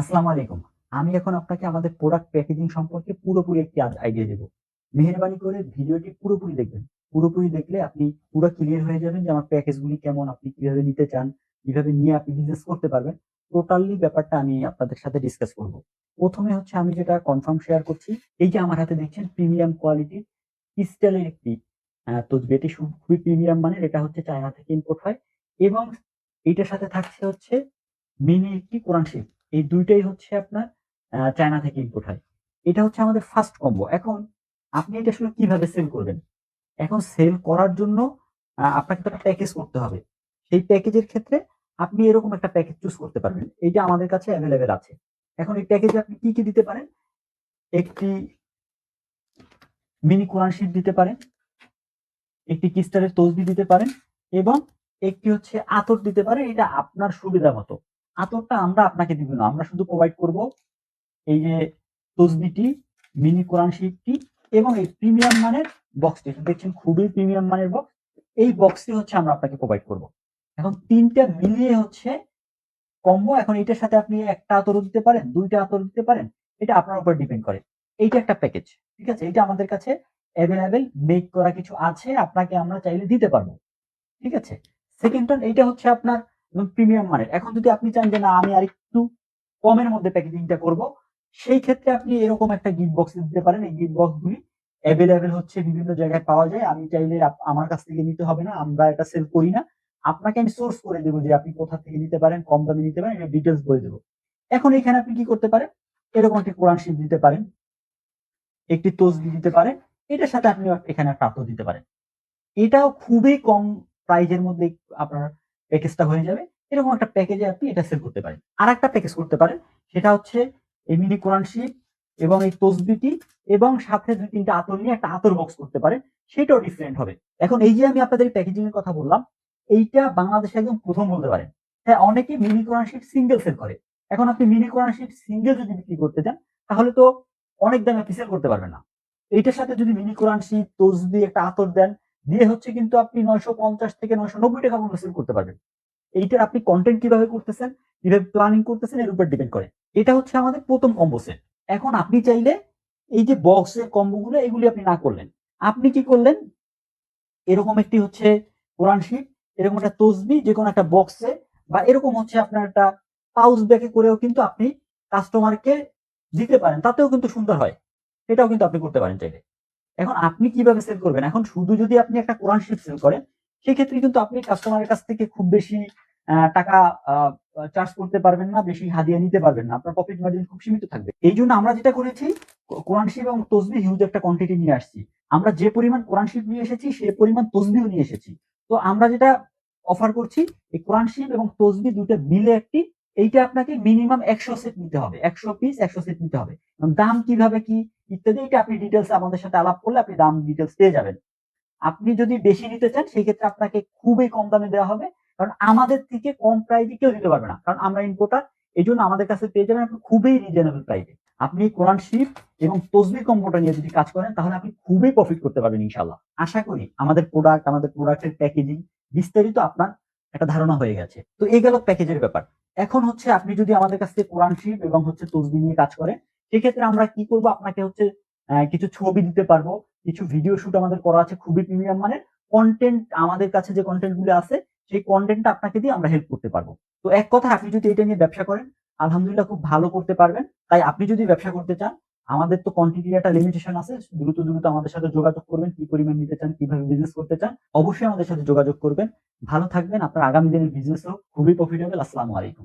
আসসালামু আলাইকুম। আমি এখন আপনাকে আমাদের প্রোডাক্ট প্যাকেজিং সম্পর্কে পুরোপুরি একটি আইডিয়া দেবো। মেহরবানি করে ভিডিওটি পুরোপুরি দেখবেন। পুরোপুরি দেখলে আপনি পুরো ক্লিয়ার হয়ে যাবেন যে আমার প্যাকেজগুলি কেমন, আপনি কীভাবে নিতে চান, কীভাবে নিয়ে আপনি বিজনেস করতে পারবেন। টোটালি ব্যাপারটা আমি আপনাদের সাথে ডিসকাস করব। প্রথমে হচ্ছে আমি যেটা কনফার্ম শেয়ার করছি, এই যে আমার হাতে দেখছেন প্রিমিয়াম কোয়ালিটির ক্রিস্টালের একটি তসবি এটি খুবই প্রিমিয়াম মানের, এটা হচ্ছে চায়না থেকে ইম্পোর্ট হয়। এবং এইটার সাথে থাকছে হচ্ছে মিনি একটি কোরআন শিপ এই দুইটাই হচ্ছে আপনার চায়না থেকে ইম্পোর্ট হয়। এটা হচ্ছে আমাদের ফার্স্ট কম্বো এখন আপনি এটা আসলে কীভাবে সেল করবেন? এখন সেল করার জন্য আপনাকে একটা প্যাকেজ করতে হবে। সেই প্যাকেজের ক্ষেত্রে আপনি এরকম একটা প্যাকেজ চুজ করতে পারবেন। এইটা আমাদের কাছে অ্যাভেলেবেল আছে। এখন এই প্যাকেজে আপনি কি কি দিতে পারেন? একটি মিনি কোরআন শিট দিতে পারেন, একটি কিস্টারের তসবি দিতে পারেন এবং একটি হচ্ছে আতর দিতে পারেন। এটা আপনার সুবিধা মতো। আতরটা আমরা আপনাকে দিব না। আমরা শুধু প্রোভাইড করব এই যে তসবিটি মিনি কোরআন শিটটি এবং এই প্রিমিয়াম মানের বক্সটি দেখছেন খুবই প্রিমিয়াম মানের বক্স এই বক্সটি হচ্ছে আমরা আপনাকে প্রোভাইড করব। এখন তিনটা মিলিয়ে হচ্ছে কম্বো এখন এটার সাথে আপনি একটা আতর দিতে পারেন, দুইটা আতর দিতে পারেন। এটা আপনার উপর ডিপেন্ড করে। এইটা একটা প্যাকেজ ঠিক আছে? এটা আমাদের কাছে অ্যাভেলেবেল মেক করা কিছু আছে, আপনাকে আমরা চাইলে দিতে পারব, ঠিক আছে? সেকেন্ড এইটা হচ্ছে আপনার প্রিমিয়াম মানের এখন যদি আপনি চান যে, না, আমি আর একটু কমের মধ্যে প্যাকেজিংটা করব, সেই ক্ষেত্রে আপনি এরকম একটা গিফট বক্স দিতে পারেন। এই গিফট বক্স গুলি অ্যাভেলেবেল হচ্ছে, বিভিন্ন জায়গায় পাওয়া যায়। আমি চাইলে আমার কাছ থেকে নিতে হবে না, আমরা এটা সেল করি না। আপনাকে আমি সোর্স করে দেবো যে, আপনি কোথা থেকে নিতে পারেন, কম দামে নিতে পারেন এটা ডিটেলস বলে দেবো। এখন এখানে আপনি কি করতে পারেন? এরকম একটি কোরআন শিপ দিতে পারেন। একটি তসবি দিতে পারেন। এটার সাথে আপনি এখানে একটা দিতে পারেন। এটাও খুবই কম প্রাইজের মধ্যে আপনার প্যাকেজটা হয়ে যাবে। এরকম একটা প্যাকেজে আপনি এটা সেল করতে পারেন। আর একটা প্যাকেজ করতে পারেন, সেটা হচ্ছে এই মিনি কোরআন শিপ এবং এই তসবিটি এবং সাথে দুই তিনটা আতর নিয়ে একটা আতর বক্স করতে পারেন। সেটাও ডিফারেন্ট হবে। এখন এই যে আমি আপনাদের প্যাকেজিং এর কথা বললাম, এইটা বাংলাদেশে একদম প্রথম বলতে পারেন। হ্যাঁ অনেকে mini Quran sheet single cell করে। এখন আপনি মিনি কোরআন সিঙ্গেল যদি বিক্রি করতে চান, তাহলে তো অনেক দামে আপনি সেল করতে পারবেন না। এইটার সাথে যদি মিনি কোরআন শিট তসবি একটা আতর দেন দিয়ে হচ্ছে কিন্তু আপনি নয়শো পঞ্চাশ থেকে নয়শো নব্বই টাকা পর্যন্ত সেল করতে পারবেন। এইটার আপনি কন্টেন্ট কীভাবে করতেছেন, কীভাবে প্ল্যানিং করতেছেন, এর উপর ডিপেন্ড করে। এটা হচ্ছে আমাদের প্রথম কম্বো সেট এখন আপনি চাইলে এই যে বক্সের কম্বোগুলো এগুলি আপনি না করলেন। আপনি কি করলেন? এরকম একটি হচ্ছে কোরআন শিট এরকম একটা তসবি যে কোনো একটা বক্সে বা এরকম হচ্ছে আপনার একটা পাউচ ব্যাগে করেও কিন্তু আপনি কাস্টমারকে দিতে পারেন। তাতেও কিন্তু সুন্দর হয়। এটাও কিন্তু আপনি করতে পারেন চাইলে। এখন আপনি কীভাবে সেল করবেন? এখন শুধু যদি আপনি একটা কোরআন শিট সেল করেন, সেক্ষেত্রে কিন্তু আপনি কাস্টমারের কাছ থেকে খুব বেশি টাকা চার্জ করতে পারবেন না, বেশি হাদিয়া নিতে পারবেন না, আপনার প্রফিট মার্জিন খুব সীমিত থাকবে। এই জন্য আমরা যেটা করেছি কোরআন শিব এবং তসবি হিউজ একটা কোয়ান্টিটি নিয়ে আসছি। আমরা যে পরিমাণ কোরআন শিব নিয়ে এসেছি, সে পরিমাণ তসবিও নিয়ে এসেছি। তো আমরা যেটা অফার করছি, এই কোরআন শিব এবং তসবি দুটো মিলে একটি, এইটা আপনাকে মিনিমাম একশো সেট নিতে হবে। একশো পিস একশো সেট নিতে হবে। দাম কীভাবে কি ইত্যাদি এটা আপনি ডিটেলস আমাদের সাথে আলাপ করলে আপনি দাম ডিটেলস পেয়ে যাবেন। আপনি যদি বেশি নিতে চান সেই ক্ষেত্রে আপনাকে খুবই কম দামে দেওয়া হবে। কারণ আমাদের থেকে কম প্রাইসে কেউ দিতে পারবে না। কারণ আমরা ইম্পোর্টার এই জন্য আমাদের কাছে পেয়ে যাবেন আপনি খুবই রিজনেবল প্রাইসে আপনি কোরআন শিপ এবং তসবির কম্বোটা নিয়ে যদি কাজ করেন, তাহলে আপনি খুবই প্রফিট করতে পারবেন ইনশাল্লাহ আশা করি আমাদের প্রোডাক্ট আমাদের প্রোডাক্টের প্যাকেজিং বিস্তারিত আপনার একটা ধারণা হয়ে গেছে। তো এই গেল প্যাকেজের ব্যাপার। এখন হচ্ছে আপনি যদি আমাদের কাছ থেকে কোরআন শিপ এবং হচ্ছে তসবি নিয়ে কাজ করেন সেক্ষেত্রে আমরা কি করব? আপনাকে হচ্ছে কিছু ছবি দিতে পারব। কিছু ভিডিও শুট আমাদের করা আছে, খুবই প্রিমিয়াম মানের। কন্টেন্ট আমাদের কাছে যে কন্টেন্টগুলো আছে, সেই কন্টেন্টটা আপনাকে দিয়ে আমরা হেল্প করতে পারব। তো এক কথা, আপনি যদি এটা নিয়ে ব্যবসা করেন, আলহামদুলিল্লাহ খুব ভালো করতে পারবেন। তাই আপনি যদি ব্যবসা করতে চান, আমাদের তো কোয়ান্টিটির একটা লিমিটেশন আছে। দ্রুত দ্রুত আমাদের সাথে যোগাযোগ করবেন, কি পরিমাণ নিতে চান, কীভাবে বিজনেস করতে চান, অবশ্যই আমাদের সাথে যোগাযোগ করবেন। ভালো থাকবেন। আপনার আগামী দিনের বিজনেসও খুবই প্রফিটেবল আসসালামু আলাইকুম।